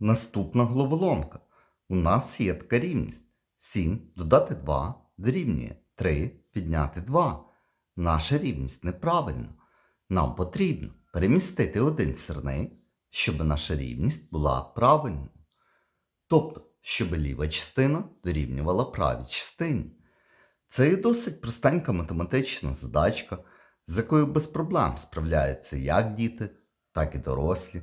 Наступна головоломка. У нас є така рівність. 7 додати 2 дорівнює 3 підняти 2. Наша рівність неправильна. Нам потрібно перемістити один сірник, щоб наша рівність була правильною. Тобто, щоб ліва частина дорівнювала правій частині. Це є досить простенька математична задачка, з якою без проблем справляються як діти, так і дорослі.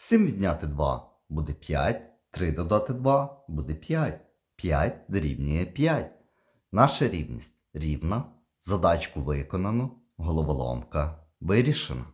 7 відняти 2 буде 5, 3 додати 2 буде 5, 5 дорівнює 5. Наша рівність рівна, задачку виконано, головоломка вирішена.